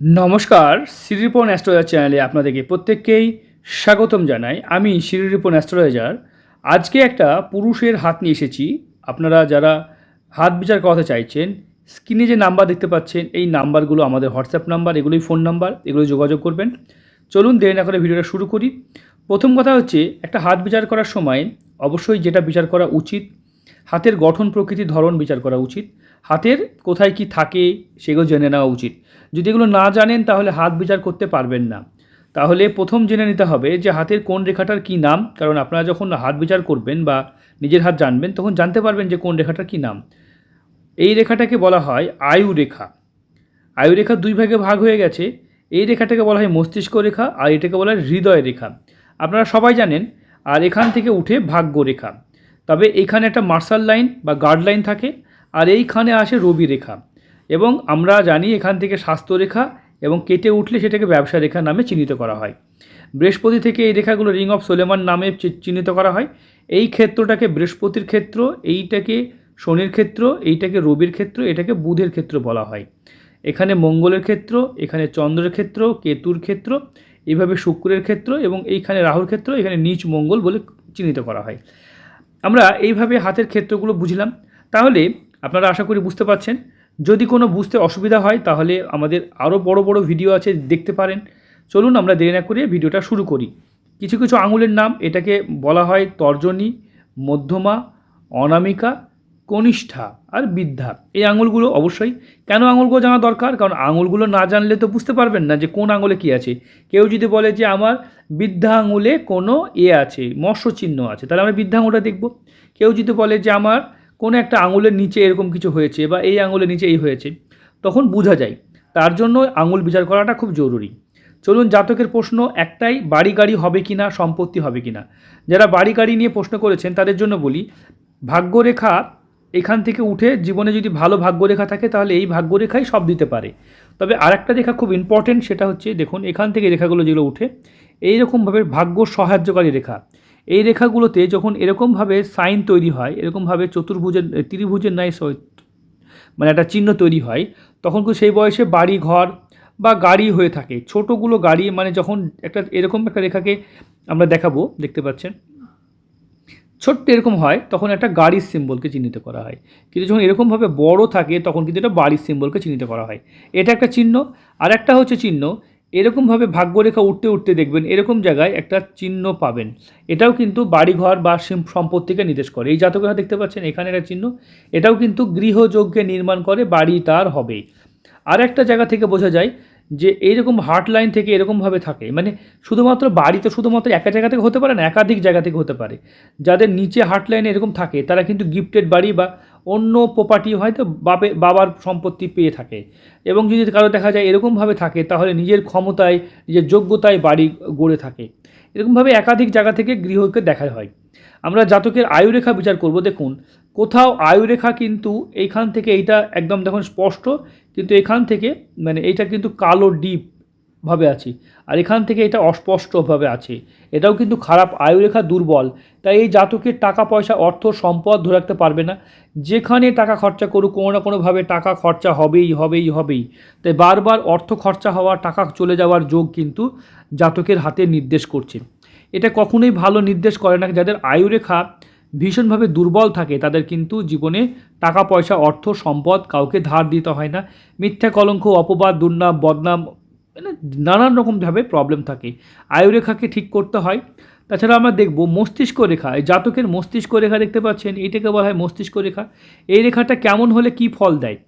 নমস্কার শ্রীরিপন অ্যাস্ট্রোলজার চ্যানেলে আপনাদেরকে প্রত্যেককেই স্বাগতম জানাই। আমি শ্রীরিপন অ্যাস্ট্রোলজার। আজকে একটা পুরুষের হাত নিয়ে এসেছি। আপনারা যারা হাত বিচার করাতে চাইছেন, স্ক্রিনে যে নাম্বার দেখতে পাচ্ছেন, এই নাম্বারগুলো আমাদের হোয়াটসঅ্যাপ নাম্বার, এগুলোই ফোন নাম্বার এগুলো যোগাযোগ করবেন। চলুন দেরি না করে ভিডিওটা শুরু করি। প্রথম কথা হচ্ছে, একটা হাত বিচার করার সময় অবশ্যই যেটা বিচার করা উচিত হাতের গঠন প্রকৃতি ধরন বিচার করা উচিত। হাতের কোথায় কি থাকে সেগুলো জেনে নেওয়া উচিত। যদি এগুলো না জানেন, তাহলে হাত বিচার করতে পারবেন না। তাহলে প্রথম জেনে নিতে হবে যে হাতের কোন রেখাটার কি নাম। কারণ আপনারা যখন হাত বিচার করবেন বা নিজের হাত জানবেন, তখন জানতে পারবেন যে কোন রেখাটার কি নাম। এই রেখাটাকে বলা হয় আয়ু রেখা। আয়ু রেখা দুই ভাগে ভাগ হয়ে গেছে। এই রেখাটাকে বলা হয় মস্তিষ্ক রেখা আর এটাকে বলা হয় হৃদয় রেখা। আপনারা সবাই জানেন, আর এখান থেকে উঠে ভাগ্য রেখা। তবে এখানে একটা মার্শাল লাইন বা গার্ড লাইন থাকে, আর এইখানে আসে রবি রেখা। এবং আমরা জানি এখান থেকে স্বাস্থ্য রেখা এবং কেটে উঠলে সেটাকে ব্যবসা রেখা নামে চিহ্নিত করা হয়। বৃহস্পতি থেকে এই রেখাগুলো রিং অফ সোলেমান নামে চিহ্নিত করা হয়। এই ক্ষেত্রটাকে বৃহস্পতির ক্ষেত্র, এইটাকে শনির ক্ষেত্র, এইটাকে রবির ক্ষেত্র, এটাকে বুধের ক্ষেত্র বলা হয়। এখানে মঙ্গলের ক্ষেত্র, এখানে চন্দ্রের ক্ষেত্র, কেতুর ক্ষেত্র এইভাবে শুক্রের ক্ষেত্র এবং এইখানে রাহুর ক্ষেত্র, এখানে নিচ মঙ্গল বলে চিহ্নিত করা হয়। আমরা এইভাবে হাতের ক্ষেত্রগুলো বুঝলাম। তাহলে আপনারা আশা করি বুঝতে পারছেন। যদি কোনো বুঝতে অসুবিধা হয়, তাহলে আমাদের আরও বড় বড় ভিডিও আছে, দেখতে পারেন। চলুন আমরা দেরি না করে ভিডিওটা শুরু করি। কিছু কিছু আঙুলের নাম, এটাকে বলা হয় তর্জনী, মধ্যমা, অনামিকা কনিষ্ঠা আর বিদ্যা। এই আঙুলগুলো অবশ্যই কেন আঙুলগুলো জানা দরকার? কারণ আঙুলগুলো না জানলে তো বুঝতে পারবেন না যে কোন আঙুলে কী আছে। কেউ যদি বলে যে আমার বৃদ্ধা আঙুলে কোনো এ আছে মৎস্য চিহ্ন আছে, তাহলে আমরা বৃদ্ধা আঙুলটা দেখব। কেউ যদি বলে যে আমার কোনো একটা আঙুলের নিচে এরকম কিছু হয়েছে বা এই আঙুলের নিচে এই হয়েছে, তখন বোঝা যায়। তার জন্য আঙুল বিচার করাটা খুব জরুরি। চলুন জাতকের প্রশ্ন, একটাই বাড়ি গাড়ি হবে কি না সম্পত্তি হবে কি না যারা বাড়ি গাড়ি নিয়ে প্রশ্ন করেছেন, তাদের জন্য বলি, ভাগ্যরেখা এখান থেকে উঠে জীবনে যদি ভালো ভাগ্যরেখা থাকে, তাহলে এই ভাগ্যরেখাই সব দিতে পারে। তবে আরেকটা রেখা খুব ইম্পর্টেন্ট সেটা হচ্ছে, দেখুন, এখান থেকে রেখাগুলো যেগুলো উঠে, এইরকমভাবে ভাগ্য সাহায্যকারী রেখা। এই রেখাগুলোতে যখন এরকমভাবে সাইন তৈরি হয়, এরকমভাবে চতুর্ভুজের, ত্রিভুজের ন্যায় মানে একটা চিহ্ন তৈরি হয়, তখন সেই বয়সে বাড়ি ঘর বা গাড়ি হয়ে থাকে। ছোটোগুলো গাড়ি মানে যখন একটা, এরকম একটা রেখাকে আমরা দেখাবো, দেখতে পাচ্ছেন? ছোট্ট এরকম হয়, তখন একটা গাড়ির সিম্বলকে চিহ্নিত করা হয়। কিন্তু যখন এরকমভাবে বড় থাকে, তখন কিন্তু এটা বাড়ির সিম্বলকে চিহ্নিত করা হয়। এটা একটা চিহ্ন। আর একটা হচ্ছে চিহ্ন। এরকমভাবে ভাগ্যরেখা উঠতে উঠতে দেখবেন, এরকম জায়গায় একটা চিহ্ন পাবেন। এটাও কিন্তু বাড়িঘর বা সিম- সম্পত্তিকে নির্দেশ করে। এই জাতকরা দেখতে পাচ্ছেন, এখানে একটা চিহ্ন। এটাও কিন্তু গৃহযোগ্যে নির্মাণ করে বাড়ি তার হবে আর একটা জায়গা থেকে বোঝা যায় যে এইরকম হার্ট লাইন থেকে এরকমভাবে থাকে। মানে শুধুমাত্র বাড়ি তো শুধুমাত্র একা জায়গা থেকে হতে পারে না, একাধিক জায়গা থেকে হতে পারে। যাদের নিচে হার্ট লাইনে এরকম থাকে, তারা কিন্তু গিফটেড বাড়ি বা অন্য প্রপার্টি হয়তো বাপে, বাবার সম্পত্তি পেয়ে থাকে। এবং যদি কারও দেখা যায় এরকমভাবে থাকে, তাহলে নিজের ক্ষমতায়, নিজের যোগ্যতায় বাড়ি গড়ে থাকে। এরকমভাবে একাধিক জায়গা থেকে গৃহকে দেখা হয়। আমরা জাতকের আয়ুরেখা বিচার করব। দেখুন, কোথাও আয়ুরেখা কিন্তু এইখান থেকে এইটা একদম দেখুন স্পষ্ট, কিন্তু এখান থেকে মানে এইটা কিন্তু কালো ডিপ ভাবে আছে। আর এখান থেকে এটা অস্পষ্টভাবে আছে। এটাও কিন্তু খারাপ আয়ুরেখা দুর্বল। তাই এই জাতকের টাকা পয়সা, অর্থ, সম্পদ ধরে রাখতে পারবে না। যেখানে টাকা খরচা করুক, কোনো না কোনোভাবে টাকা খরচা হবেই হবেই হবেই। তাই বারবার অর্থ খরচা হওয়া, টাকা চলে যাওয়ার যোগ কিন্তু জাতকের হাতে নির্দেশ করছে। এটা কখনোই ভালো নির্দেশ করে না। যাদের আয়ুরেখা ভীষণভাবে দুর্বল থাকে, তাদের কিন্তু জীবনে টাকা, পয়সা, অর্থ, সম্পদ কাউকে ধার দিতে হয় না। মিথ্যা কলঙ্ক, অপবাদ, দুর্নাম, বদনাম মানে নানান রকমভাবে প্রবলেম থাকে। আয়ুরেখাকে ঠিক করতে হয়। তাছাড়া আমরা দেখব মস্তিষ্ক রেখা, এই জাতকের মস্তিষ্ক রেখা দেখতে পাচ্ছেন এইটাকে বলা হয় মস্তিষ্ক রেখা। এই রেখাটা কেমন হলে কি ফল দেয়?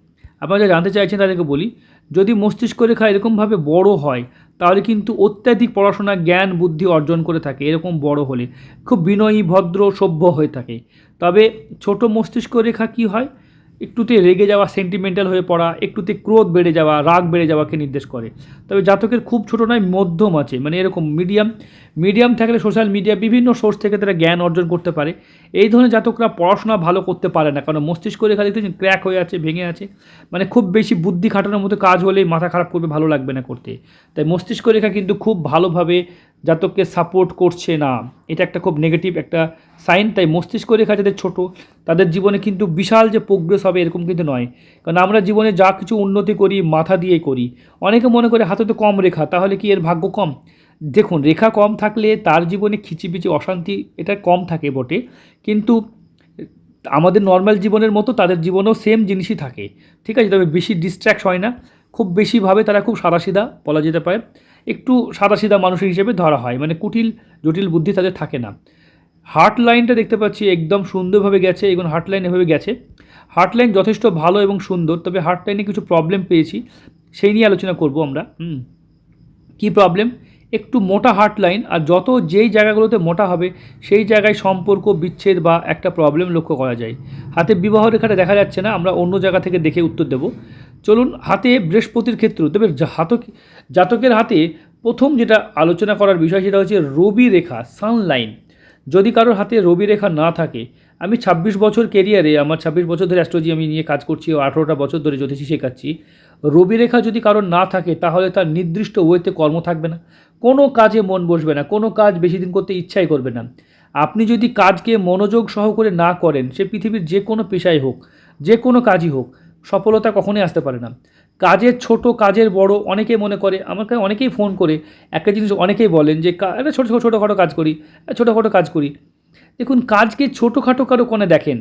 আপনারা জানতে চাইছেন তাদেরকে বলি, যদি মস্তিষ্ক রেখা এরকমভাবে বড় হয় তাহলে কিন্তু অত্যাধিক পড়াশোনা জ্ঞান, বুদ্ধি অর্জন করে থাকে, এরকম বড় হলে। খুব বিনয়ী, ভদ্র, সভ্য হয়ে থাকে। তবে ছোট মস্তিষ্ক রেখা কি হয়? একটুতে রেগে যাওয়া সেন্টিমেন্টাল হয়ে পড়া, একটুতে ক্রোধ বেড়ে যাওয়া, রাগ বেড়ে যাওয়াকে নির্দেশ করে। তবে জাতকের খুব ছোট নয়, মধ্যম আছে মানে এরকম মিডিয়াম মিডিয়াম থাকলে সোশ্যাল মিডিয়া বিভিন্ন সোর্স থেকে তারা জ্ঞান অর্জন করতে পারে। এই ধরনের জাতকরা পড়াশোনা ভালো করতে পারে না, কারণ মস্তিষ্ক রেখা দেখতেছেন ক্র্যাক হয়ে আছে, ভেঙে আছে। মানে খুব বেশি বুদ্ধি খাটানোর মতো কাজ হলেই মাথা খারাপ করবে, ভালো লাগবে না করতে। তাই মস্তিষ্ক রেখা কিন্তু খুব ভালোভাবে জাতককে সাপোর্ট করছে না। এটা একটা খুব নেগেটিভ একটা সাইন তাই মস্তিষ্ক রেখা যাদের ছোট, তাদের জীবনে কিন্তু বিশাল যে প্রোগ্রেস হবে এরকম কিন্তু নয়। কারণ আমরা জীবনে যা কিছু উন্নতি করি, মাথা দিয়ে করি। অনেকে মনে করে হাতে তো কম রেখা, তাহলে কি এর ভাগ্য কম? দেখুন, রেখা কম থাকলে তার জীবনে খিচিবিচি অশান্তি এটা কম থাকে বটে, কিন্তু আমাদের নর্মাল জীবনের মতো তাদের জীবনেও সেম জিনিসই থাকে। ঠিক আছে, তবে বেশি ডিস্ট্র্যাক্ট হয় না। খুব বেশিভাবে তারা খুব সাদাসিধা বলা যেতে পারে। একটু সাদাসিধা মানুষের হিসেবে ধরা হয় মানে কুটিল, জটিল বুদ্ধি তাদের থাকে না। হার্ট লাইনটা দেখতে পাচ্ছি একদম সুন্দরভাবে গেছে এবং হার্ট লাইন এভাবে গেছে। হার্ট লাইন যথেষ্ট ভালো এবং সুন্দর, তবে হার্ট লাইনে কিছু প্রবলেম পেয়েছি, সেই নিয়ে আলোচনা করব আমরা। হুম, কী প্রবলেম একটু মোটা হার্ট লাইন আর যত যেই জায়গাগুলোতে মোটা হবে, সেই জায়গায় সম্পর্ক, বিচ্ছেদ বা একটা প্রবলেম লক্ষ্য করা যায়। হাতে বিবাহ রেখাটা দেখা যাচ্ছে না, আমরা অন্য জায়গা থেকে দেখে উত্তর দেব। চলুন, হাতে বৃহস্পতির ক্ষেত্র, তবে জাতক জাতকের হাতে প্রথম যেটা আলোচনা করার বিষয় সেটা হচ্ছে রবি রেখা সানলাইন যদি কারোর হাতে রবি রেখা না থাকে, আমি ছাব্বিশ বছর কেরিয়ারে আমার ছাব্বিশ বছর ধরে অ্যাস্ট্রোলজি আমি নিয়ে কাজ করছি, ও আঠেরোটা বছর ধরে জ্যোতিষী শেখাচ্ছি রবি রেখা যদি কারোর না থাকে, তাহলে তার নির্দিষ্ট ওয়েতে কর্ম থাকবে না। কোনো কাজে মন বসবে না, কোনো কাজ বেশি দিন করতে ইচ্ছাই করবে না। আপনি যদি কাজকে মনোযোগ সহকারে না করেন, সে পৃথিবীর যে কোনো পেশায় হোক, যে কোনো কাজই হোক, সফলতা কখনোই আসতে পারে না। কাজের ছোট, কাজের বড় অনেকে মনে করে, আমাকে অনেকেই ফোন করে, একটা জিনিস অনেকেই বলেন যে একটা ছোটো ছোটোখাটো কাজ করি ছোটোখাটো কাজ করি। দেখুন, কাজকে ছোটোখাটো কারও কোণে দেখেন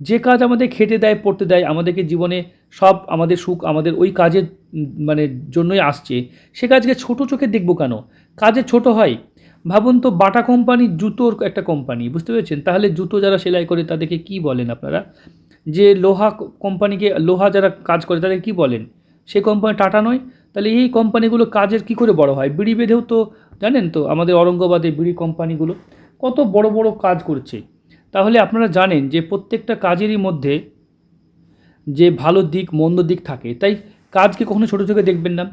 যে কাজ আমাদের খেটে দেয়, পড়তে দেয়, আমাদেরকে জীবনে সব আমাদের সুখ, আমাদের ওই কাজের মানে জন্যই আসছে, সে কাজকে ছোট চোখে দেখব কেন? কাজে ছোট হয়। ভাবুন তো, বাটা কোম্পানি জুতোর একটা কোম্পানি, বুঝতে পেরেছেন? তাহলে জুতো যারা সেলাই করে তাদেরকে কি বলেন আপনারা? যে লোহা কোম্পানিকে, লোহা যারা কাজ করে তাদের কি বলেন? সেই কোম্পানি টাটা নয়? তাহলে এই কোম্পানিগুলো কাজের কি করে বড় হয়? বিড়ি বেঁধেও তো, জানেন তো, আমাদের অরঙ্গাবাদে বিড়ি কোম্পানিগুলো কত বড় বড় কাজ করছে। তাহলে আপনারা জানেন যে প্রত্যেকটা কাজেরই মধ্যে যে ভালো দিক, মন্দ দিক থাকে। তাই কাজকে কখনো ছোটো চোখে দেখবেন না।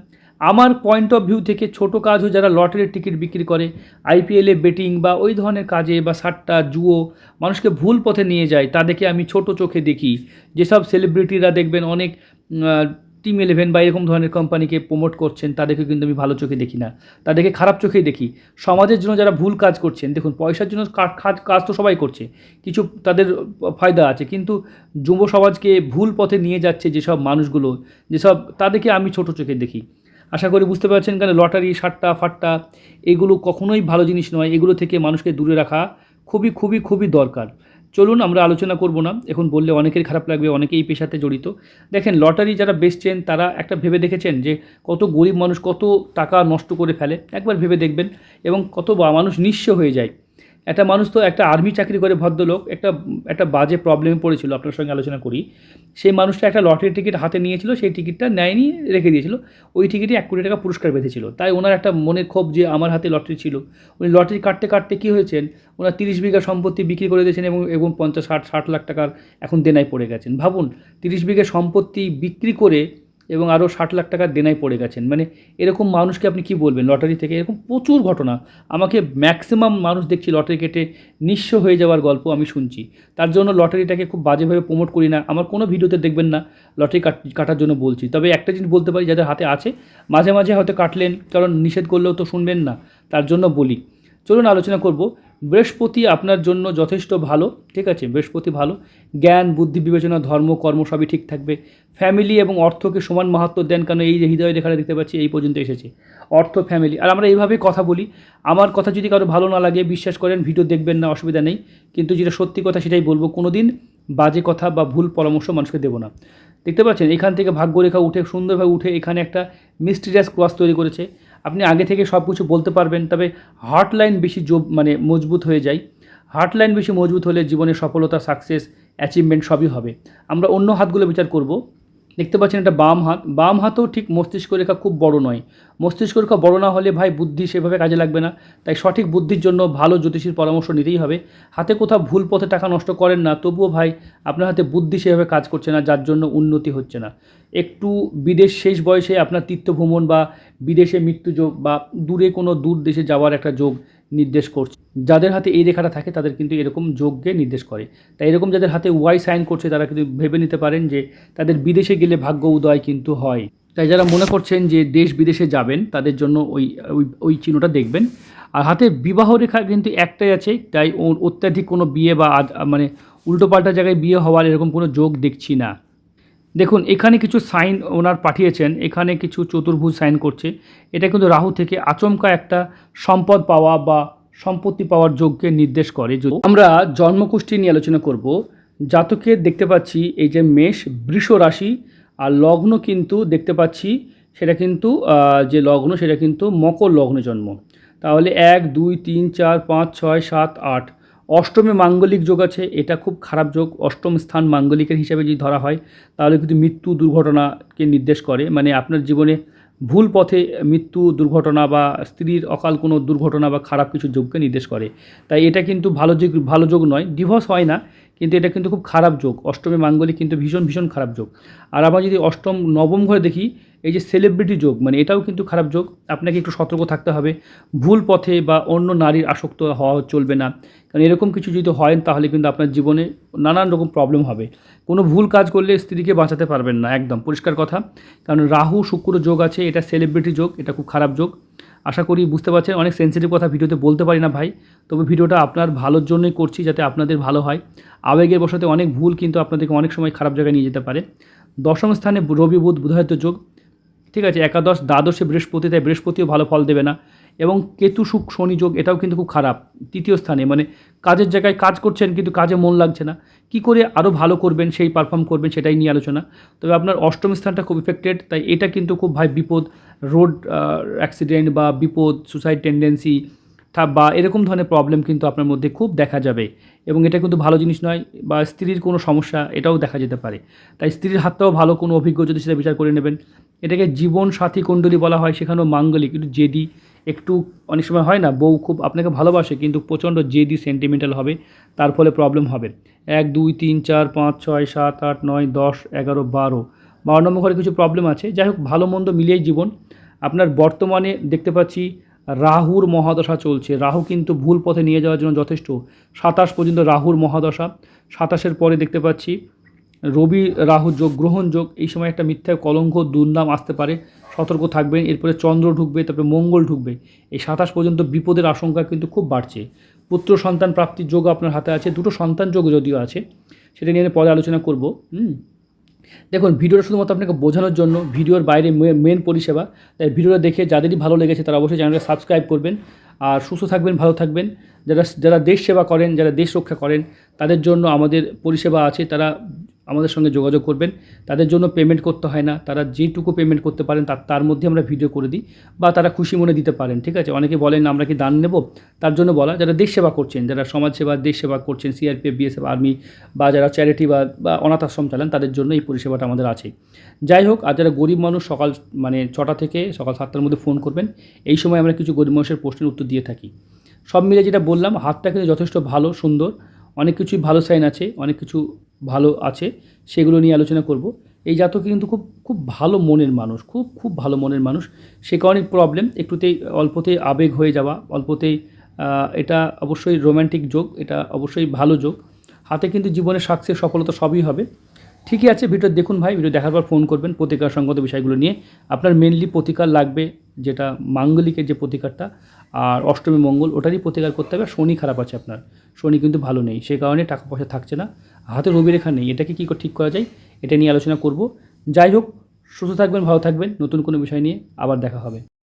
আমার পয়েন্ট অফ ভিউ থেকে ছোট কাজ হয় যারা লটারির টিকিট বিক্রি করে আইপিএলে বেটিং বা ওই ধরনের কাজে বা সাট্টা, জুয়ো, মানুষকে ভুল পথে নিয়ে যায়, তাদেরকে আমি ছোট চোখে দেখি। যেসব সেলিব্রিটিরা দেখবেন, অনেক টিম ইলেভেন বা এরকম ধরনের কোম্পানিকে প্রমোট করছেন, তাদেরকে কিন্তু আমি ভালো চোখে দেখি না। তাদেরকে খারাপ চোখেই দেখি। সমাজের জন্য যারা ভুল কাজ করছেন, দেখুন, পয়সার জন্য কাজ কাজ তো সবাই করছে। কিছু তাদের ফায়দা আছে। কিন্তু যুব সমাজকে ভুল পথে নিয়ে যাচ্ছে যেসব মানুষগুলো, যেসব তাদেরকে আমি ছোট চোখে দেখি। আশা করি বুঝতে পারছেন কেন, লটারি, সাট্টা, ফাট্টা, এগুলো কখনোই ভালো জিনিস নয়। এগুলো থেকে মানুষকে দূরে রাখা খুবই খুবই খুবই দরকার। চলুন, আমরা আলোচনা করব না। এখন বললে অনেকের খারাপ লাগবে, অনেকেই এই পেশাতে জড়িত। দেখেন, লটারি যারা বেচছেন, তারা একটা ভেবে দেখেছেন যে কত গরিব মানুষ কত টাকা নষ্ট করে ফেলে। একবার ভেবে দেখবেন এবং কত মানুষ নিঃস্ব হয়ে যায়। একটা মানুষ তো একটা আর্মি চাকরি করে ভদ্রলোক, একটা একটা বাজে প্রবলেমে পড়েছিল, আপনার সঙ্গে আলোচনা করি। সেই মানুষটা একটা লটারি টিকিট হাতে নিয়েছিল, সেই টিকিটটা নেয়নি, রেখে দিয়েছিল। ওই টিকিটে এক কোটি টাকা পুরস্কার বেঁধেছিল। তাই ওনার একটা মনের ক্ষোভ যে আমার হাতে লটারি ছিল। উনি লটারি কাটতে কাটতে কী হয়েছেন? ওনার তিরিশ বিঘা সম্পত্তি বিক্রি করে দিয়েছেন এবং এবং পঞ্চাশ, ষাট ষাট লাখ টাকার এখন দেনায় পড়ে গেছেন। ভাবুন, তিরিশ বিঘা সম্পত্তি বিক্রি করে এবং আরও ষাট লাখ টাকার দেনায় পড়ে গেছেন। মানে এরকম মানুষকে আপনি কি বলবেন? লটারি থেকে এরকম প্রচুর ঘটনা। আমাকে ম্যাক্সিমাম মানুষ দেখছি লটারি কেটে নিঃস্ব হয়ে যাওয়ার গল্প আমি শুনছি। তার জন্য লটারিটাকে খুব বাজেভাবে প্রমোট করি না। আমার কোনো ভিডিওতে দেখবেন না লটারি কাট, কাটার জন্য বলছি। তবে একটা জিনিস বলতে পারি যাদের হাতে আছে, মাঝে মাঝে হয়তো কাটলেন, কারণ নিষেধ করলেও তো শুনবেন না। তার জন্য বলি। চলুন আলোচনা করব। বৃহস্পতি আপনার জন্য যথেষ্ট ভালো, ঠিক আছে? বৃহস্পতি ভালো। জ্ঞান, বুদ্ধি, বিবেচনা, ধর্ম, কর্ম সবই ঠিক থাকবে। ফ্যামিলি এবং অর্থকে সমান মাহাত্ম দেন কারণ এই যে হৃদয় রেখাটা দেখতে পাচ্ছি, এই পর্যন্ত এসেছে। অর্থ ফ্যামিলি আর আমরা এইভাবেই কথা বলি। আমার কথা যদি কারও ভালো না লাগে, বিশ্বাস করেন, ভিডিও দেখবেন না, অসুবিধা নেই। কিন্তু যেটা সত্যি কথা সেটাই বলব কোনো দিন বাজে কথা বা ভুল পরামর্শ মানুষকে দেবো না। দেখতে পাচ্ছেন? এখান থেকে ভাগ্যরেখা উঠে, সুন্দরভাবে উঠে এখানে একটা মিস্টিরিয়াস ক্রস তৈরি করেছে। আপনি আগে থেকে সব কিছু বলতে পারবেন, তবে হার্ট লাইন বেশি জোব মানে মজবুত হয়ে যায়। হার্ট লাইন বেশি মজবুত হলে জীবনে সফলতা সাকসেস অ্যাচিভমেন্ট সবই হবে। আমরা অন্য হাতগুলো বিচার করব। দেখতে পাচ্ছেন এটা বাম হাত। বাম হাতও ঠিক মস্তিষ্ক রেখা খুব বড় নয়। মস্তিষ্ক রেখা বড় না হলে ভাই বুদ্ধি সেভাবে কাজে লাগবে না। তাই সঠিক বুদ্ধির জন্য ভালো জ্যোতিষীর পরামর্শ নিতেই হবে। হাতে কোথাও ভুল পথে টাকা নষ্ট করেন না, তবুও ভাই আপনার হাতে বুদ্ধি সেভাবে কাজ করছে না, যার জন্য উন্নতি হচ্ছে না। একটু বিদেশ শেষ বয়সে আপনার তীর্থ ভ্রমণ বা বিদেশে মৃত্যু যোগ বা দূরে কোনো দূর দেশে যাওয়ার একটা যোগ নির্দেশ করছে। যাদের হাতে এই রেখাটা থাকে, তাদের কিন্তু এরকম যোগকে নির্দেশ করে। তাই এরকম যাদের হাতে ওয়াই সাইন করছে, তারা কিন্তু ভেবে নিতে পারেন যে তাদের বিদেশে গেলে ভাগ্য উদয় কিন্তু হয়। তাই যারা মনে করছেন যে দেশ বিদেশে যাবেন, তাদের জন্য ওই ওই চিহ্নটা দেখবেন। আর হাতে বিবাহ রেখা কিন্তু একটাই আছে, তাই অত্যাধিক কোনো বিয়ে বা মানে উল্টোপাল্টা জায়গায় বিয়ে হওয়ার এরকম কোনো যোগ দেখছি না। দেখুন, এখানে কিছু সাইন ওনার পাঠিয়েছেন, এখানে কিছু চতুর্ভুজ সাইন করছে। এটা কিন্তু রাহু থেকে আচমকা একটা সম্পদ পাওয়া বা সম্পত্তি পাওয়ার যোগকে নির্দেশ করে। আমরা জন্মকুষ্ঠী নিয়ে আলোচনা করব। জাতকে দেখতে পাচ্ছি এই যে মেষ, বৃষ রাশি আর লগ্ন কিন্তু দেখতে পাচ্ছি সেটা কিন্তু যে লগ্ন সেটা কিন্তু মকর লগ্নে জন্ম। তাহলে এক, দুই, তিন, চার, পাঁচ, ছয়, সাত, আট। অষ্টমে মাঙ্গলিক যোগ আছে, এটা খুব খারাপ যোগ। অষ্টম স্থান মাঙ্গলিকের হিসাবে যদি ধরা হয়, তাহলে কিন্তু মৃত্যু দুর্ঘটনাকে নির্দেশ করে। মানে আপনার জীবনে ভুল পথে মৃত্যু দুর্ঘটনা বা স্ত্রীর অকাল কোনো দুর্ঘটনা বা খারাপ কিছু যোগকে নির্দেশ করে। তাই এটা কিন্তু ভালো যোগ ভালো যোগ নয়। ডিভোর্স হয় না। কিন্তু এটা কিন্তু খুব খারাপ যোগ। অষ্টমে মাঙ্গলিক কিন্তু ভীষণ ভীষণ খারাপ যোগ। আর আমরা যদি অষ্টম, নবম ঘরে দেখি, এই যে সেলিব্রিটি যোগ মানে এটাও কিন্তু খারাপ যোগ। আপনাকে একটু সতর্ক থাকতে হবে। ভুল পথে বা অন্য নারীর আসক্ত হওয়া চলবে না। কারণ এরকম কিছু যদি হয়, তাহলে কিন্তু আপনার জীবনে নানান রকম প্রবলেম হবে। কোনো ভুল কাজ করলে স্ত্রীকে বাঁচাতে পারবেন না, একদম। পরিষ্কার কথা। কারণ রাহু, শুক্র যোগ আছে, এটা সেলিব্রিটি যোগ, এটা খুব খারাপ যোগ। আশা করি বুঝতে পারছেন, অনেক সেন্সিটিভ কথা ভিডিওতে বলতে পারি না ভাই। তবে ভিডিওটা আপনার ভালোর জন্যই করছি যাতে আপনাদের ভালো হয়। আবেগের বসাতে অনেক ভুল কিন্তু আপনাদেরকে অনেক সময় খারাপ জায়গায় নিয়ে যেতে পারে। দশম স্থানে রবি বুধ বুধায়িত যোগ। ঠিক আছে, একাদশ, দ্বাদশে বৃহস্পতি, তাই বৃহস্পতিও ভালো ফল দেবে না। এবং কেতু সুখ শনি, যোগ এটাও কিন্তু খুব খারাপ। তৃতীয় স্থানে মানে কাজের জায়গায় কাজ করছেন কিন্তু কাজে মন লাগছে না। কি করে আরও ভালো করবেন, সেই পারফর্ম করবেন সেটাই নিয়ে আলোচনা। তবে আপনার অষ্টম স্থানটা খুব ইফেক্টেড তাই এটা কিন্তু খুব ভাই বিপদ রোড অ্যাক্সিডেন্ট বা বিপদ সুসাইড টেন্ডেন্সি বা এরকম ধরনের প্রবলেম কিন্তু আপনার মধ্যে খুব দেখা যাবে। এবং এটা কিন্তু ভালো জিনিস নয় বা স্ত্রীর কোনো সমস্যা এটাও দেখা যেতে পারে। তাই স্ত্রীর হাতটাও ভালো কোনো অভিজ্ঞ যদি সেটা বিচার করে নেবেন। এটাকে জীবন সাথী কুণ্ডলী বলা হয়, সেখানেও মাঙ্গলিক, একটু জেদি একটু অনেক সময় হয় না, বউ খুব আপনাকে ভালোবাসে কিন্তু প্রচণ্ড জেদি সেন্টিমেন্টাল হবে, তার ফলে প্রবলেম হবে। এক, দুই, তিন, চার, পাঁচ, ছয়, সাত, আট, নয়, দশ, এগারো, বারো বারো নম্বর ঘরে কিছু প্রবলেম আছে। যাই হোক, ভালো মন্দ মিলিয়েই জীবন। আপনার বর্তমানে দেখতে পাচ্ছি রাহুর মহাদশা চলছে। রাহু কিন্তু ভুল পথে নিয়ে যাওয়ার জন্য যথেষ্ট। সাতাশ পর্যন্ত রাহুর মহাদশা। সাতাশের পরে দেখতে পাচ্ছি রবি, রাহু যোগ, গ্রহণ যোগ, এই সময় একটা মিথ্যা কলঙ্ক, দুর্নাম আসতে পারে। সতর্ক থাকবেন, এরপরে চন্দ্র ঢুকবে, তারপরে মঙ্গল ঢুকবে। এই সাতাশ পর্যন্ত বিপদের আশঙ্কা কিন্তু খুব বাড়ছে। পুত্র সন্তান প্রাপ্তির যোগ আপনার হাতে আছে, দুটো সন্তান যোগ যদিও আছে, সেটা নিয়ে পরে আলোচনা করব, হুম? দেখুন, ভিডিওটা শুধুমাত্র আপনাকে বোঝানোর জন্য, ভিডিওর বাইরে মেন পরিষেবা, তাই ভিডিওটা দেখে যাদেরই ভালো লেগেছে, তারা অবশ্যই চ্যানেলটা সাবস্ক্রাইব করবেন। আর সুস্থ থাকবেন, ভালো থাকবেন। যারা যারা দেশ সেবা করেন, যারা দেশ রক্ষা করেন, তাদের জন্য আমাদের পরিষেবা আছে, তারা আমাদের সঙ্গে যোগাযোগ করবেন। তাদের জন্য পেমেন্ট করতে হয় না। তারা যেটুকু পেমেন্ট করতে পারেন তার তার মধ্যে আমরা ভিডিও করে দিই বা তারা খুশি মনে দিতে পারেন, ঠিক আছে? অনেকে বলেন, আমরা কি দান নেব? তার জন্য বলা, যারা দেশ সেবা করছেন, যারা সমাজ সেবা দেশ সেবা করছেন সিআরপিএফ বিএসএফ আর্মি বা যারা চ্যারিটি বা বা অনাথ আশ্রম চালান, তাদের জন্য এই পরিষেবাটা আমাদের আছে। যাই হোক, আর যারা গরিব মানুষ, সকাল মানে ছটা থেকে সকাল সাতটার মধ্যে ফোন করবেন, এই সময় আমরা কিছু গরিব মানুষের প্রশ্নের উত্তর দিয়ে থাকি। সব মিলে যেটা বললাম, হাতটা কিন্তু যথেষ্ট ভালো, সুন্দর। অনেক কিছুই ভালো সাইন আছে, অনেক কিছু ভালো আছে, সেগুলো নিয়ে আলোচনা করব। এই জাতক কিন্তু খুব খুব ভালো মনের মানুষ, খুব খুব ভালো মনের মানুষ। সে কারণে প্রবলেম একটুতেই অল্পতেই আবেগ হয়ে যাওয়া, অল্পতেই এটা অবশ্যই রোম্যান্টিক যোগ, এটা অবশ্যই ভালো যোগ। হাতে কিন্তু জীবনে সাকসেস সফলতা সবই হবে। ঠিকই আছে ভিডিও দেখুন ভাই, ভিডিও দেখার পর ফোন করবেন প্রতিকার সঙ্গত বিষয়গুলো নিয়ে। আপনার মেনলি প্রতিকার লাগবে, যেটা মাঙ্গলিকের যে প্রতিকারটা, আর অষ্টমী মঙ্গল, ওটারই প্রতিকার করতে হবে শনি খারাপ আছে আপনার। শনি কিন্তু ভালো নেই সে কারণে টাকা পয়সা থাকছে না। হাতে রবি নেই, এটাকে কী করে, ঠিক করা যায়, এটা নিয়ে আলোচনা করব। যাই হোক, সুস্থ থাকবেন, ভালো থাকবেন, নতুন কোনো বিষয় নিয়ে আবার দেখা হবে।